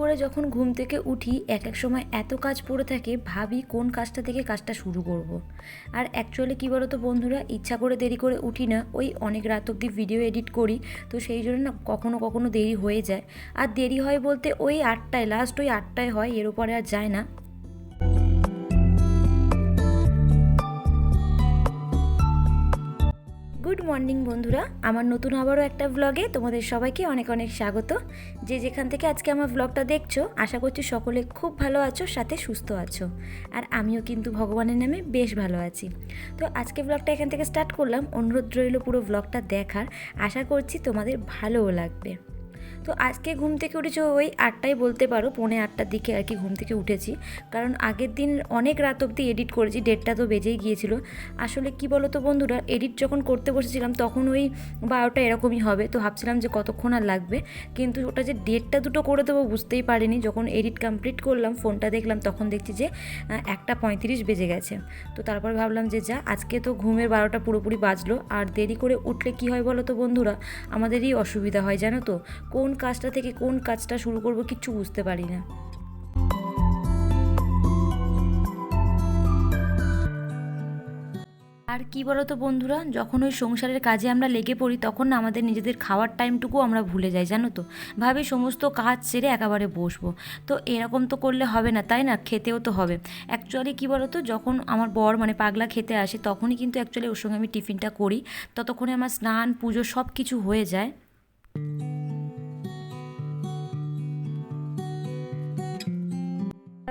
করে যখন ঘুম থেকে উঠি এক এক সময় এত কাজ পড়ে থাকে, ভাবি কোন কাজটা থেকে কাজটা শুরু করব। আর অ্যাকচুয়ালি কী বলো তো বন্ধুরা, ইচ্ছা করে দেরি করে উঠি না, ওই অনেক রাত অব্দি ভিডিও এডিট করি, তো সেই জন্য না কখনো কখনো দেরি হয়ে যায় আর দেরি হয় বলতে ওই আটটায় লাস্ট ওই আটটায় হয়, এর উপরে আর যায় না গুড মর্নিং বন্ধুরা। আমার নতুন আবারও একটা ব্লগে তোমাদের সবাইকে অনেক অনেক স্বাগত। যে যেখান থেকে আজকে আমার ব্লগটা দেখছ, আশা করছি সকলে খুব ভালো আছো, সাথে সুস্থ আছো। আর আমিও কিন্তু ভগবানের নামে বেশ ভালো আছি। তো আজকে ব্লগটা এখান থেকে স্টার্ট করলাম। অনুরোধ রইল পুরো ব্লগটা দেখার। আশা করছি তোমাদের ভালোও লাগবে। তো আজকে ঘুম থেকে উঠেছি, ওই আটটায় বলতে পারো, পৌনে আটটার দিকে আর কি ঘুম থেকে উঠেছি। কারণ আগের দিন অনেক রাত অবধি এডিট করেছি ডেটটা তো বেজেই গিয়েছিল। আসলে কি বলো তো বন্ধুরা এডিট যখন করতে বসেছিলাম, তখন ওই বারোটা এরকমই হবে। তো ভাবছিলাম যে কতক্ষণ আর লাগবে। কিন্তু ওটা যে ডেটটা দুটো করে দেবো বুঝতেই পারিনি। যখন এডিট কমপ্লিট করলাম, ফোনটা দেখলাম, তখন দেখছি যে একটা পঁয়ত্রিশ বেজে গেছে। তো তারপর ভাবলাম যে যা, আজকে তো ঘুমের বারোটা পুরোপুরি বাজলো। আর দেরি করে উঠলে কি হয় বলো তো বন্ধুরা, আমাদেরই অসুবিধা হয়, জানো তো? কোন কাজটা থেকে কোন কাজটা শুরু করব কিচ্ছু বুঝতে পারি না। আর কি বলো তো বন্ধুরা, যখন ওই সংসারের কাজে আমরা লেগে পড়ি, তখন না আমাদের নিজেদের খাওয়ার টাইমটুকু আমরা ভুলে যাই, জানো তো? ভাবি সমস্ত কাজ সেরে একেবারে বসবো। তো এরকম তো করলে হবে না, তাই না? খেতেও তো হবে। অ্যাকচুয়ালি কী বলো তো যখন আমার বর মানে পাগলা খেতে আসে, তখনই কিন্তু অ্যাকচুয়ালি ওর সঙ্গে আমি টিফিনটা করি। ততক্ষণে আমার স্নান, পুজো সব কিছু হয়ে যায়।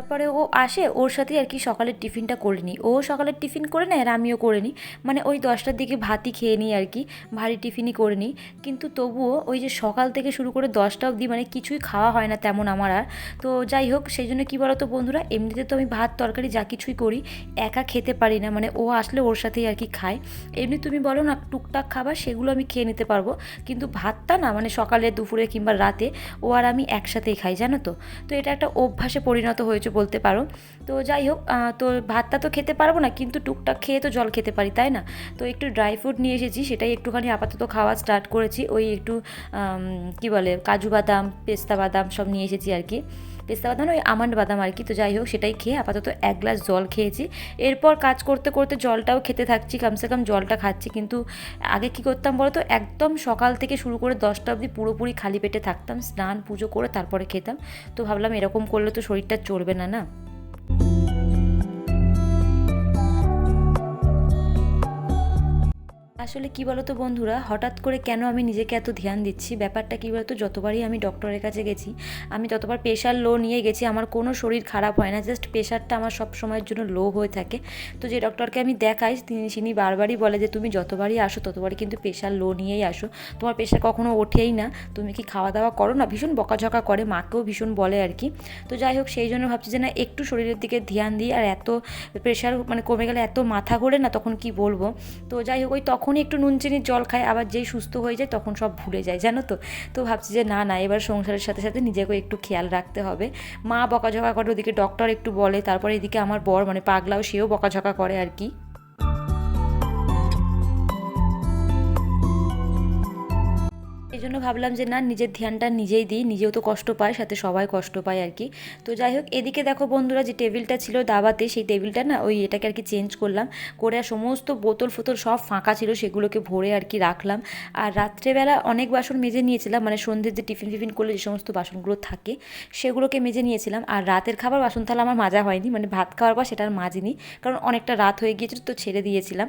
তারপরে ও আসে, ওর সাথে আর কি সকালের টিফিনটা করে নিই। ও সকালের টিফিন করে নেয় আর আমিও করে নিই। মানে ওই দশটার দিকে ভাতই খেয়ে নিই আর কি, ভারী টিফিনই করে নিই। কিন্তু তবুও ওই যে সকাল থেকে শুরু করে দশটা অবধি মানে কিছুই খাওয়া হয় না তেমন আমার আর। তো যাই হোক, সেই জন্য কী বলো তো বন্ধুরা, এমনিতে তো আমি ভাত, তরকারি যা কিছুই করি, একা খেতে পারি না। মানে ও আসলে ওর সাথেই আর কি খায়। এমনি তুমি বলো না, টুকটাক খাবার সেগুলো আমি খেয়ে নিতে পারব। কিন্তু ভাতটা না মানে সকালে, দুপুরে কিংবা রাতে ও আর আমি একসাথেই খাই, জানো তো? তো এটা একটা অভ্যাসে পরিণত হয়েছে বলতে পারো। তো যাই হোক তো ভাতটা তো খেতে পারব না, কিন্তু টুকটাক খেয়ে তো জল খেতে পারি, তাই না? তো একটু ড্রাই ফ্রুট নিয়ে এসেছি, সেটাই একটুখানি আপাতত খাওয়া স্টার্ট করেছি। ওই একটু কি বলে, কাজু বাদাম, পেস্তা বাদাম সব নিয়ে এসেছি আর কি। পেস্তা বাদাম ওই আমন্ড বাদাম আর কি। তো যাই হোক, সেটাই খেয়ে আপাতত এক গ্লাস জল খেয়েছি। এরপর কাজ করতে করতে জলটাও খেতে থাকছি, কমসে কম জলটা খাচ্ছি। কিন্তু আগে কি করতাম বলতো, একদম সকাল থেকে শুরু করে দশটা অবধি পুরোপুরি খালি পেটে থাকতাম, স্নান, পুজো করে তারপরে খেতাম। তো ভাবলাম এরকম করলে তো শরীরটা চলবে না না? আসলে কি বলতো বন্ধুরা, হঠাৎ করে কেন আমি নিজেকে এত ধ্যান দিচ্ছি? ব্যাপারটা কি বলতো, যতবারই আমি ডক্টরের কাছে গেছি, আমি ততবার প্রেশার লো নিয়ে গেছি, আমার কোনো শরীর খারাপ হয় না জাস্ট প্রেশারটা আমার সব সময়ের জন্য লো হয়ে থাকে। তো যে ডক্টরকে আমি দেখাই, তিনি তিনি বারবারই বলে যে, তুমি যতবারই আসো, ততবারই কিন্তু প্রেশার লো নিয়েই আসো। তোমার প্রেশার কখনো ওঠেই না। তুমি কি খাওয়া দাওয়া করো না? ভীষণ বকাঝকা করে, মাকেও ভীষণ বলে আর কি। তো যাই হোক, সেই জন্য ভাবছি যে, না, একটু শরীরের দিকে ধ্যান দিই, আর এত প্রেশার মানে কমে গেলে এত মাথা ঘোরে না, তখন কি বলব? তো যাই হোক, ওই তখনই একটু নুন, চিনির জল খায়, আবার যেই সুস্থ হয়ে যায় তখন সব ভুলে যায়, জানো তো? তো ভাবছি যে না না, এবার সংসারের সাথে সাথে নিজেকে একটু খেয়াল রাখতে হবে। মা বকাঝকা করে, ওদিকে ডক্টর একটু বলে, তারপরে এদিকে আমার বর মানে পাগলাও, সেও বকাঝকা করে আর কি। ভাবলাম যে না, নিজের ধ্যানটা নিজেই দিই, নিজেও তো কষ্ট পায়, সাথে সবাই কষ্ট পায় আর কি। তো যাই হোক, এদিকে দেখো বন্ধুরা যে টেবিলটা ছিল দাবাতে, সেই টেবিলটা না ওই এটাকে আর কি চেঞ্জ করলাম। করে আর সমস্ত বোতল ফোতল সব ফাঁকা ছিল, সেগুলোকে ভরে আর কি রাখলাম। আর রাত্রেবেলা অনেক বাসন মেজে নিয়েছিলাম মানে সন্ধ্যের যে টিফিন ফিফিন করলে যে সমস্ত বাসনগুলো থাকে, সেগুলোকে মেজে নিয়েছিলাম। আর রাতের খাবার বাসন তাহলে আমার মাজা হয়নি মানে ভাত খাওয়ার পর সেটা আর মাজিনি, কারণ অনেকটা রাত হয়ে গিয়েছিল তো ছেড়ে দিয়েছিলাম।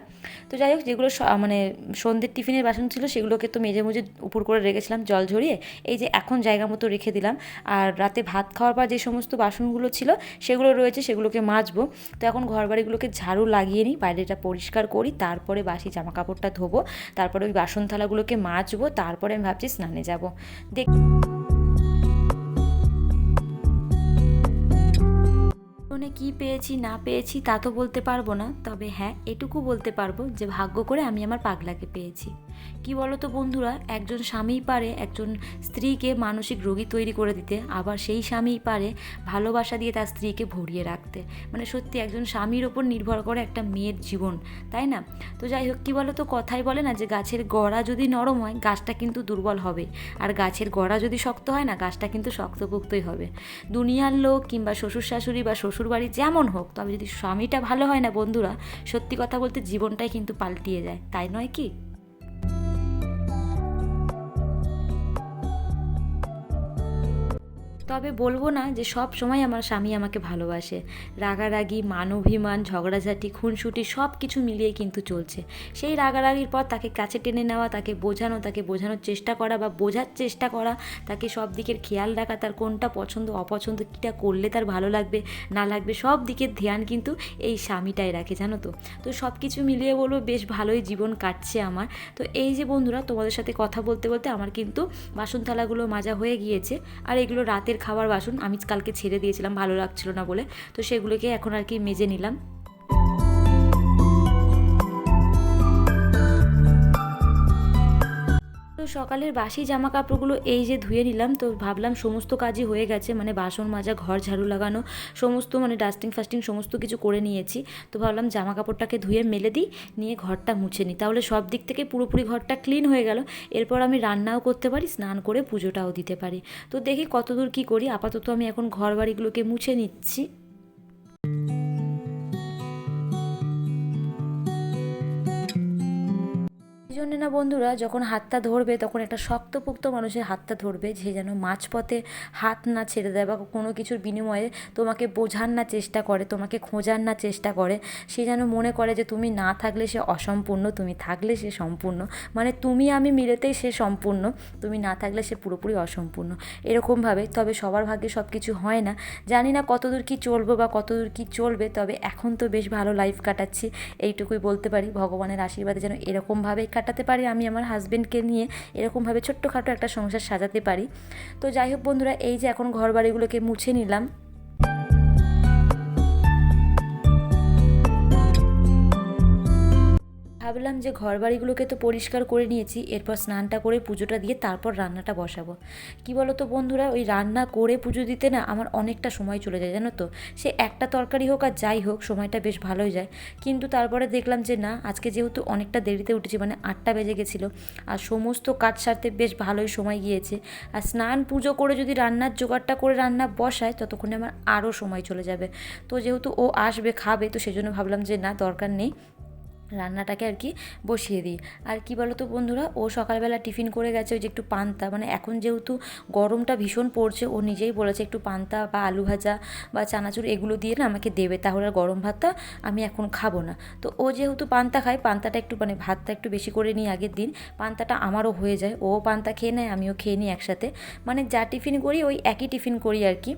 তো যাই হোক, যেগুলো মানে সন্ধ্যের টিফিনের বাসন ছিল, সেগুলোকে তো মেজে মুজে উপর করে রেখেছিলাম জল ঝরিয়ে এই যে এখন জায়গা মতো রেখে দিলাম। আর রাতে ভাত খাওয়ার পর যে সমস্ত বাসনগুলো ছিল, সেগুলো রয়েছে, সেগুলোকে মাজবো। তো এখন ঘর বাড়িগুলোকে ঝাড়ু লাগিয়ে নিই, বাইরেটা পরিষ্কার করি, তারপরে বাসি জামা কাপড়টা ধোবো, তারপরে ওই বাসন থালাগুলোকে মাজবো, তারপরে আমি ভাবছি স্নানে যাব। দেখ জীবনে কি পেয়েছি, না পেয়েছি তা তো বলতে পারব না। তবে হ্যাঁ এটুকু বলতে পারব যে ভাগ্য করে আমি আমার পাগলাকে পেয়েছি। কি বলো তো বন্ধুরা, একজন স্বামী পারে একজন স্ত্রীকে মানসিক রোগী তৈরি করে দিতে, আবার সেই স্বামী পারে ভালোবাসা দিয়ে তার স্ত্রীকে ভরিয়ে রাখতে। মানে সত্যি একজন স্বামীর ওপর নির্ভর করে একটা মেয়ের জীবন, তাই না? তো যাই হোক, কী বলো তো কথাই বলে না যে গাছের গড়া যদি নরম হয়, গাছটা কিন্তু দুর্বল হবে। আর গাছের গড়া যদি শক্ত হয় না, গাছটা কিন্তু শক্তপোক্তই হবে। দুনিয়ার লোক কিংবা শ্বশুর শাশুড়ি বা শ্বশুর বাড়ি যেমন হোক, তবে যদি স্বামীটা ভালো হয় না বন্ধুরা, সত্যি কথা বলতে জীবনটাই কিন্তু পাল্টিয়ে যায়, তাই নয় কি? তবে বলব না যে সব সময় আমার স্বামী আমাকে ভালোবাসে। রাগারাগি মান অভিমান ঝগড়াঝাটি, খুনসুটি সব কিছু মিলিয়ে কিন্তু চলছে। সেই রাগারাগির পর তাকে কাছে টেনে নেওয়া, তাকে বোঝানো, তাকে বোঝানোর চেষ্টা করা বা বোঝার চেষ্টা করা, তাকে সব দিকের খেয়াল রাখা, তার কোনটা পছন্দ, অপছন্দ, কীটা করলে তার ভালো লাগবে, না লাগবে, সব দিকের ধ্যান কিন্তু এই স্বামীটাই রাখে, জানো তো। তো সব কিছু মিলিয়ে বলব বেশ ভালোই জীবন কাটছে আমার। তো এই যে বন্ধুরা, তোমাদের সাথে কথা বলতে বলতে আমার কিন্তু বাসন থালাগুলো মাজা হয়ে গিয়েছে। আর এগুলো রাতের খাবার বাসন আমি কালকে ছেড়ে দিয়েছিলাম, ভালো লাগছিল না বলে। তো সেগুলোকে এখন আর কি মেজে নিলাম। তো সকালের বাসি জামা কাপড়গুলো এই যে ধুয়ে নিলাম, তো ভাবলাম সমস্ত কাজই হয়ে গেছে মানে বাসন মাজা, ঘর ঝাড়ু লাগানো, সমস্ত মানে ডাস্টিং ফাস্টিং সমস্ত কিছু করে নিয়েছি। তো ভাবলাম জামা কাপড়টাকে ধুয়ে মেলে দিই, নিয়ে ঘরটা মুছে নিই। তাহলে সব দিক থেকে পুরোপুরি ঘরটা ক্লিন হয়ে গেল। এরপর আমি রান্নাও করতে পারি, স্নান করে পুজোটাও দিতে পারি। তো দেখি কতদূর কী করি, আপাতত আমি এখন ঘর বাড়িগুলোকে মুছে নিচ্ছি। জন্যে না বন্ধুরা, যখন হাতটা ধরবে তখন একটা শক্তপোক্ত মানুষের হাতটা ধরবে যে যেন মাঝপথে হাত না ছেড়ে দেয় বা কোনো কিছুর বিনিময়ে তোমাকে বোঝার না চেষ্টা করে, তোমাকে খোঁজার না চেষ্টা করে। সে যেন মনে করে যে তুমি না থাকলে সে অসম্পূর্ণ, তুমি থাকলে সে সম্পূর্ণ। মানে তুমি আমি মিলেতেই সে সম্পূর্ণ, তুমি না থাকলে সে পুরোপুরি অসম্পূর্ণ। এরকমভাবে তবে সবার ভাগ্যে সব কিছু হয় না। জানি না কতদূর কী চলবো বা কতদূর কী চলবে, তবে এখন তো বেশ ভালো লাইফ কাটাচ্ছি, এইটুকুই বলতে পারি। ভগবানের আশীর্বাদে যেন এরকমভাবেই কাটাতে পারি, আমি আমার হাজব্যান্ডকে নিয়ে এরকমভাবে ছোট্টখাটো একটা সংসার সাজাতে পারি। তো যাই হোক বন্ধুরা, এই যে এখন ঘর বাড়িগুলোকে মুছে নিলাম। ভাবলাম যে ঘর বাড়িগুলোকে তো পরিষ্কার করে নিয়েছি, এরপর স্নানটা করে পুজোটা দিয়ে তারপর রান্নাটা বসাবো। কি বলো তো বন্ধুরা, ওই রান্না করে পুজো দিতে না আমার অনেকটা সময় চলে যায়, জানো তো? সে একটা তরকারি হোক আর যাই হোক, সময়টা বেশ ভালোই যায়। কিন্তু তারপরে দেখলাম যে না, আজকে যেহেতু অনেকটা দেরিতে উঠেছি মানে আটটা বেজে গেছিল, আর সমস্ত কাজ সারতে বেশ ভালোই সময় গিয়েছে। আর স্নান পুজো করে যদি রান্নার জোগাড়টা করে রান্না বসায়, ততক্ষণে আমার আরও সময় চলে যাবে। তো যেহেতু ও আসবে, খাবে, তো সেজন্য ভাবলাম যে না, দরকার নেই। রান্নাটাকে আর কি বসিয়ে দিই। আর কি বলো তো বন্ধুরা, ও সকালবেলা টিফিন করে গেছে ওই যে একটু পান্তা মানে এখন যেহেতু গরমটা ভীষণ পড়ছে, ও নিজেই বলেছে একটু পান্তা বা আলু ভাজা বা চানাচুর এগুলো দিয়ে না আমাকে দেবে, তাহলে আর গরম ভাতটা আমি এখন খাব না। তো ও যেহেতু পান্তা খায়, পান্তাটা একটু মানে ভাতটা একটু বেশি করে নিই আগের দিন, পান্তাটা আমারও হয়ে যায়, ও পান্তা খেয়ে নেয়, আমিও খেয়ে নিই একসাথে। মানে যা টিফিন করি ওই একই টিফিন করি আর কি।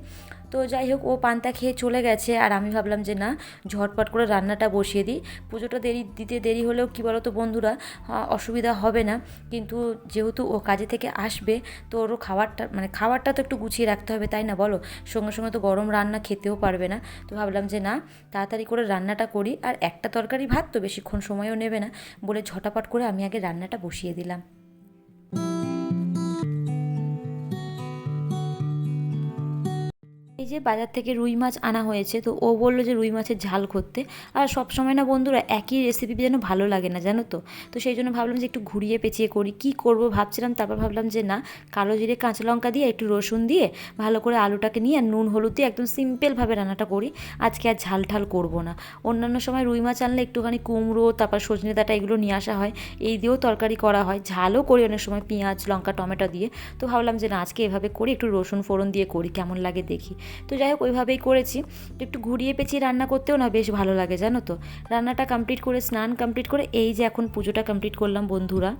তো যাই হোক, ও পান্তা খেয়ে চলে গেছে আর আমি ভাবলাম যে না, ঝটপট করে রান্নাটা বসিয়ে দিই। পুজোটা দেরি, দিতে দেরি হলেও কী বলো তো বন্ধুরা অসুবিধা হবে না। কিন্তু যেহেতু ও কাজে থেকে আসবে, তো ওরও খাবারটা মানে খাবারটা তো একটু গুছিয়ে রাখতে হবে, তাই না বলো? সঙ্গে সঙ্গে তো গরম রান্না খেতেও পারবে না। তো ভাবলাম যে না, তাড়াতাড়ি করে রান্নাটা করি। আর একটা তরকারি ভাত তো বেশিক্ষণ সময়ও নেবে না বলে ঝটাপট করে আমি আগে রান্নাটা বসিয়ে দিলাম। যে বাজার থেকে রুই মাছ আনা হয়েছে, তো ও বলল যে রুই মাছের ঝাল করতে। আর সব সময় না বন্ধুরা, একই রেসিপি যেন ভালো লাগে না, জানো তো? তো সেই জন্য ভাবলাম যে একটু ঘুরিয়ে পেঁচিয়ে করি। কি করব ভাবছিলাম, তারপর ভাবলাম যে না, কালো জিরে কাঁচা লঙ্কা দিয়ে, একটু রসুন দিয়ে, ভালো করে আলুটাকে নিয়ে আর নুন হলুদ দিয়ে একদম সিম্পলভাবে রান্নাটা করি। আজকে আর ঝাল ঠাল করব না। অন্যান্য সময় রুই মাছ আনলে একটুখানি কুমড়ো, তারপর সজনে ডাঁটা এগুলো নিয়ে আসা হয়। এই দিয়েও তরকারি করা হয়। ঝালও করি অনেক সময়, পেঁয়াজ, লঙ্কা, টমেটো দিয়ে। তো ভাবলাম যে না, আজকে এভাবে করি, একটু রসুন ফোড়ন দিয়ে করি, কেমন লাগে দেখি। তো যাই হোক, ওইভাবেই করেছি। তো একটু ঘুরিয়ে পেঁচিয়ে রান্না করতেও না বেশ ভালো লাগে, জানো তো? রান্নাটা কমপ্লিট করে, স্নান কমপ্লিট করে, এই যে এখন পুজোটা কমপ্লিট করলাম বন্ধুরা।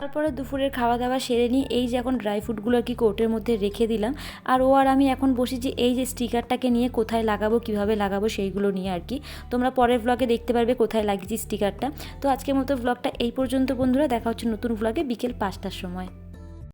তারপরে দুপুরের খাওয়া দাওয়া সেরে নিয়ে এই যে এখন ড্রাই ফ্রুটগুলো আর কি কোর্টের মধ্যে রেখে দিলাম। আর ও আর আমি এখন বসি যে এই যে স্টিকারটাকে নিয়ে কোথায় লাগাবো, কীভাবে লাগাবো সেইগুলো নিয়ে আর কি। তোমরা পরের ব্লগে দেখতে পারবে কোথায় লাগিয়েছি স্টিকারটা তো আজকের মতো ব্লগটা এই পর্যন্ত বন্ধুরা। দেখা হচ্ছে নতুন ব্লগে বিকেল পাঁচটার সময়।